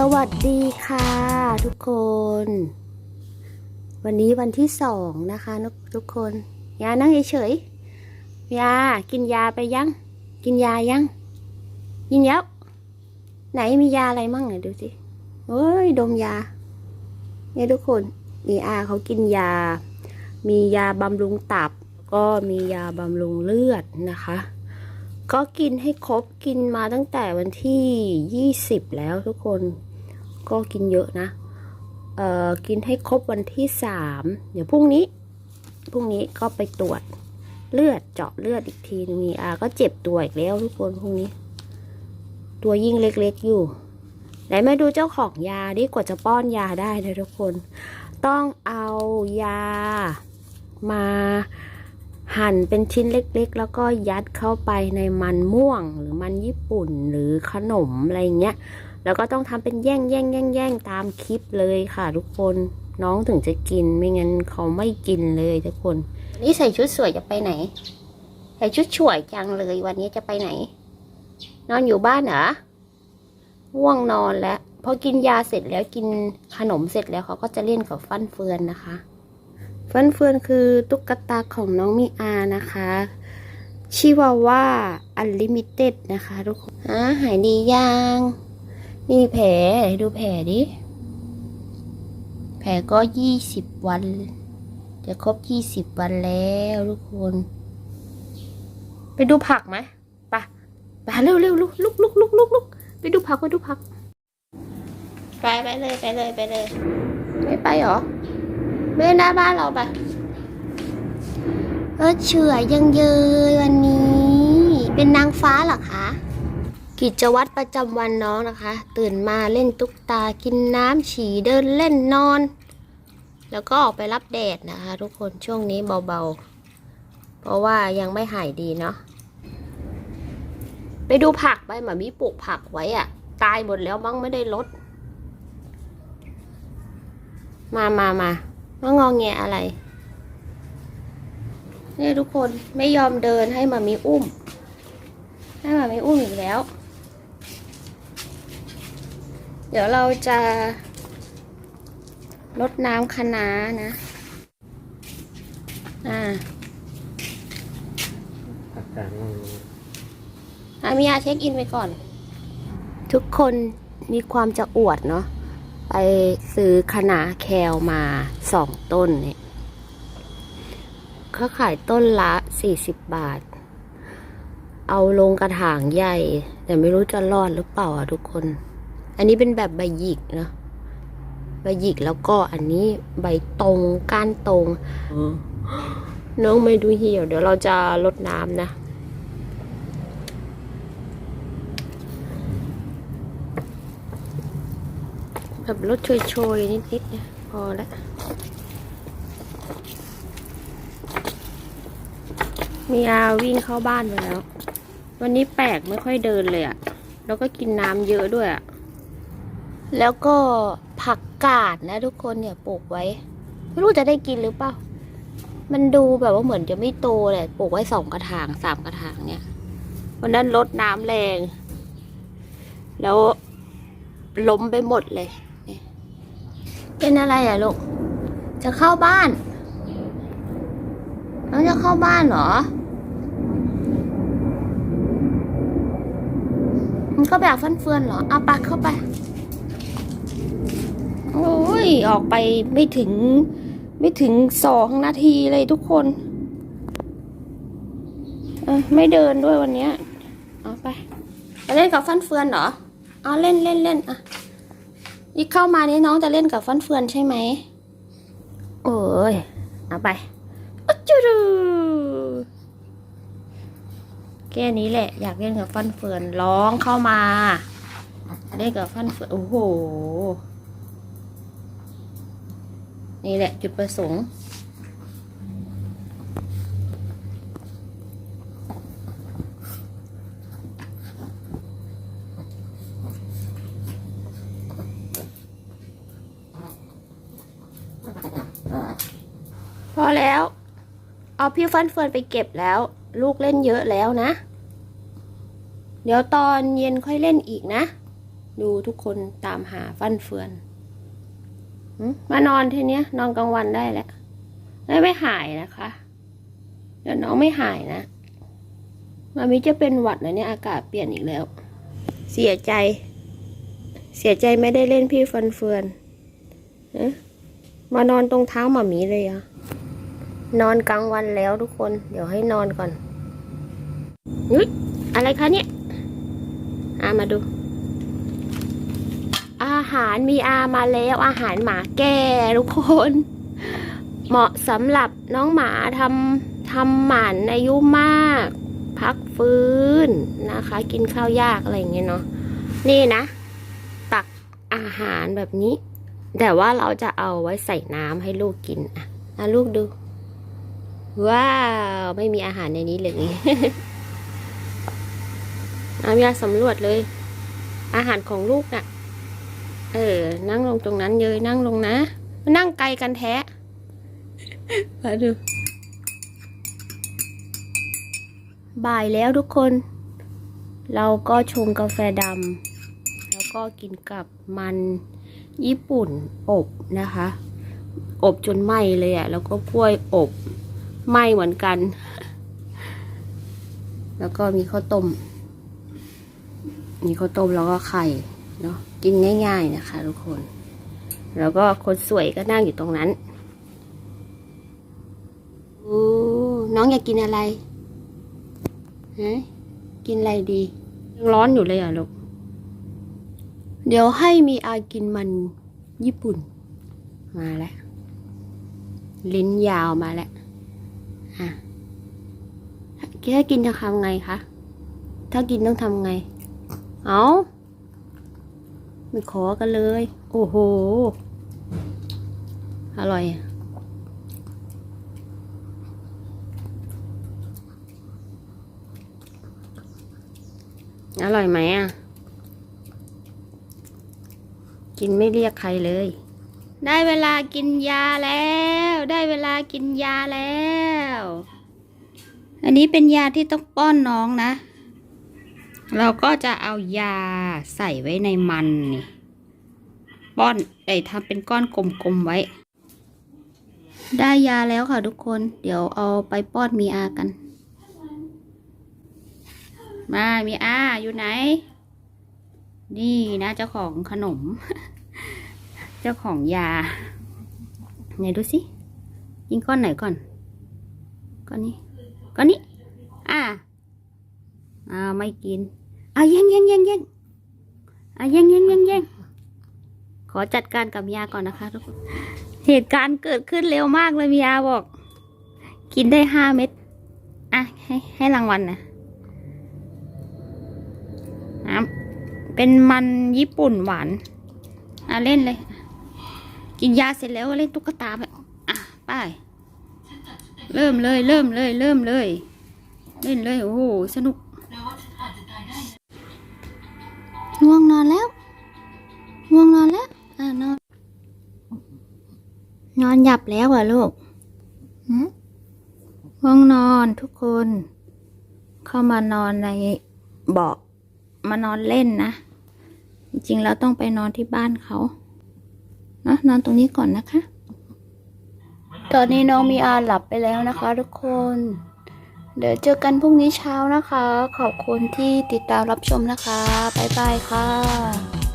สวัสดีค่ะทุกคน วันนี้วันที่สองนะคะทุกคนยานั่งเฉยๆยากินยาไปยัง กินยายัง กินยับไหนมียาอะไรมั่งไหนดูสิเฮ้ยดมยา เนี่ยทุกคนนี่อาเขากินยา มียาบำรุงตับ ก็มียาบำรุงเลือดนะคะก็กินให้ครบกินมาตั้งแต่วันที่ยี่สิบแล้วทุกคน ก็กินเยอะนะเอ่อกินให้ครบวันที่สามเดี๋ยวพรุ่งนี้พรุ่งนี้ก็ไปตรวจเลือดเจาะเลือดอีกทีนึงมีอาก็เจ็บตัวอีกแล้วทุกคนพรุ่งนี้ ตัวยิ่งเล็กๆอยู่ ไหนมาดูเจ้าของยาดิกว่าจะป้อนยาได้นะทุกคน ต้องเอายามาหั่นเป็นชิ้นเล็กๆ แล้วก็ยัดเข้าไปในมันม่วงหรือมันญี่ปุ่นหรือขนมอะไรเงี้ย แล้วก็ต้องทำเป็นแย่งแย่งแย่งแย่งตามคลิปเลยค่ะ ทุกคนน้องถึงจะกินไม่งั้นเขาไม่กินเลยทุกคน นี่ใส่ชุดสวยจะไปไหน ใส่ชุดสวยจังเลยวันนี้จะไปไหน นอนอยู่บ้านเหรอง่วงนอนแล้วพอกินยาเสร็จแล้วกินขนมเสร็จแล้วเขาก็จะเล่นกับฟันเฟือนนะคะ ฟันเฟือนคือตุ๊กตาของน้องมิอานะคะชิวาว่าอันลิมิเต็ดนะคะทุกคนอะหายดียัง นี่แผลไหนดูแผลดิ แผลก็ยี่สิบวัน จะครบยี่สิบวันแล้วทุกคน ไปดูผักไหมไปะไปเร็วเร็วลุกลุกลุกลุกลุกลุกไปดูผักไปดูผัก ไปไปเลยไปเลยไปเลย ไม่ไปเหรอ ไม่หน้าบ้านเราไปเออเฉอยยังเยยวันนี้ เป็นนางฟ้าเหรอคะ กิจวัตรประจำวันน้องนะคะ ตื่นมาเล่นตุ๊กตากินน้ำฉี่เดินเล่นนอน แล้วก็ออกไปรับแดดนะคะ ทุกคนช่วงนี้เบาๆ เพราะว่ายังไม่หายดีเนาะไปดูผักไปหมามีปลูกผักไว้อะตายหมดแล้วมั้งไม่ได้ลด มามามาว่างองแงอะไรเนี่ยทุกคนไม่ยอมเดินให้มามีอุ้ม ให้มามีอุ้มอีกแล้ว เดี๋ยวเราจะลดน้ำคะน้านะ อ่าอาการว่าอามียาเช็คอินไปก่อน ทุกคนมีความจะอวดเนาะไปซื้อคะน้าแคลมาสองต้นเนี่ยเขาขายต้นละสี่สิบบาท เอาลงกระถางใหญ่ แต่ไม่รู้จะรอดหรือเปล่าอะทุกคน อันนี้เป็นแบบใบหยิกเนาะใบหยิกแล้วก็อันนี้ใบตรงก้านตรงน้องไม่ดูเหี่ยว เดี๋ยวเราจะลดน้ำนะแบบรถโชยๆ นิดๆเนี่ยพอแล้วมีอาวิ่งเข้าบ้านไปแล้ว วันนี้แปลกไม่ค่อยเดินเลยอะ่ะ แล้วก็กินน้ำเยอะด้วยอะ่ะ แล้วก็ผักกาดนะทุกคนเนี่ยปลูกไว้ ไม่รู้จะได้กินหรือเปล่า มันดูแบบว่าเหมือนจะไม่โตเลยปลูกไว้สองกระถางสามกระถางเนี่ยวันนั้นรดน้ำแรง แล้วล้มไปหมดเลย เป็นอะไรอะลูก จะเข้าบ้านน้องจะเข้าบ้านเหรอ มันก็แบบฟันเฟือนเหรอ เอาปักเข้าไป โอ้ย ออกไปไม่ถึง ไม่ถึงสองนาทีเลยทุกคนเอ้ยไม่เดินด้วยวันนี้เอาไปไปเล่นกับฟันเฟือนเหรอเอาเล่นเล่นเล่นอะอีกเข้ามานี่น้องจะเล่นกับฟันเฟือนใช่ไหมโอ้ยเอาไปอจูดูแค่นี้แหละ อยากเล่นกับฟันเฟือนร้องเข้ามา เล่นกับฟันเฟือนโอ้โห นี่แหละจุดประสงค์ พอแล้ว เอาพี่ฟันเฟือนไปเก็บแล้ว ลูกเล่นเยอะแล้วนะ เดี๋ยวตอนเย็นค่อยเล่นอีกนะ ดูทุกคนตามหาฟันเฟือน มานอนทีเนี้ย นอนกลางวันได้แหละไม่ไม่หายนะคะ เดี๋ยวน้องไม่หายนะมามิจะเป็นหวัดนะเนี่ยอากาศเปลี่ยนอีกแล้ว เสียใจ เสียใจไม่ได้เล่นพี่ฟันเฟือนมานอนตรงเท้าหมามีเลยอะนอนกลางวันแล้วทุกคน เดี๋ยวให้นอนก่อนนุ้ยอะไรคะเนี่ยอามาดูาหารมีอามาแล้วอาหารหมาแก่ทุกคน เหมาะสำหรับน้องหมาทำทำหมันอายุมาก พักฟื้นนะคะ กินข้าวยากอะไรอย่างเงี้ยเนาะนี่นะ ตักอาหารแบบนี้ แต่ว่าเราจะเอาไว้ใส่น้ำให้ลูกกินอะอะลูกดู ว้าว ไม่มีอาหารในนี้เลยน้ำยาสำรวจเลย อาหารของลูกน่ะ เออ นั่งลงตรงนั้นเลยนั่งลงนะ นั่งไกลกันแท้มาดู บ่ายแล้วทุกคน เราก็ชงกาแฟดำแล้วก็กินกับมันญี่ปุ่นอบนะคะ อบจนไหม้เลยอะ่ะแล้วก็กล้วยอบไหม้เหมือนกัน แล้วก็มีข้าวต้ม มีข้าวต้มแล้วก็ไข่ เนาะกินง่าย ๆนะคะทุกคน แล้วก็คนสวยก็นั่งอยู่ตรงนั้นโอ้น้องอยากกินอะไรฮะกินอะไรดียังร้อนอยู่เลยอะลูกเดี๋ยวให้มีอากินมันญี่ปุ่น มาแล้ว ลิ้นยาวมาแล้วอะถ้ากินจะทำไงคะ ถ้ากินต้องทำไง เอา ไม่ขอกันเลย โอ้โห อร่อยอะอร่อยไหมอะ กินไม่เรียกใครเลย ได้เวลากินยาแล้ว ได้เวลากินยาแล้ว อันนี้เป็นยาที่ต้องป้อนน้องนะ เราก็จะเอายาใส่ไว้ในมันนี่ป้อนไอ้ทำเป็นก้อนกลมๆไว้ ได้ยาแล้วค่ะทุกคน เดี๋ยวเอาไปป้อนมีอากัน มามีอาอยู่ไหน นี่นะเจ้าของขนม เจ้าของยา ไหนดูสิยิงก้อนไหนก่อน ก้อนนี้ ก้อนนี้ อ่า อ่าไม่กินอะแย่งแย่งแย่งแย่งอะแย่งแย่งแย่งแย่งขอจัดการกับยาก่อนนะคะทุกคนเหตุการณ์เกิดขึ้นเร็วมากเลยมียาบอก กินได้ห้าเม็ดอะให้ให้รางวัลนะน้ำเป็นมันญี่ปุ่นหวานอะเล่นเลย กินยาเสร็จแล้วเล่นตุ๊กตาไปอะไปเริ่มเลย เริ่มเลย เริ่มเลย เล่นเลย โอ้โห สนุก ง่วงนอนแล้ว ง่วงนอนแล้ว อ่านอน นอนหยับแล้วเหรอลูกหืมง่วงนอนทุกคน เข้ามานอนในเบาะมานอนเล่นนะ จริงๆแล้วต้องไปนอนที่บ้านเขาเนาะนอนตรงนี้ก่อนนะคะ ตอนนี้น้องมีอาหลับไปแล้วนะคะ ทุกคน เดี๋ยวเจอกันพรุ่งนี้เช้านะคะ ขอบคุณที่ติดตามรับชมนะคะ บ๊ายบายค่ะ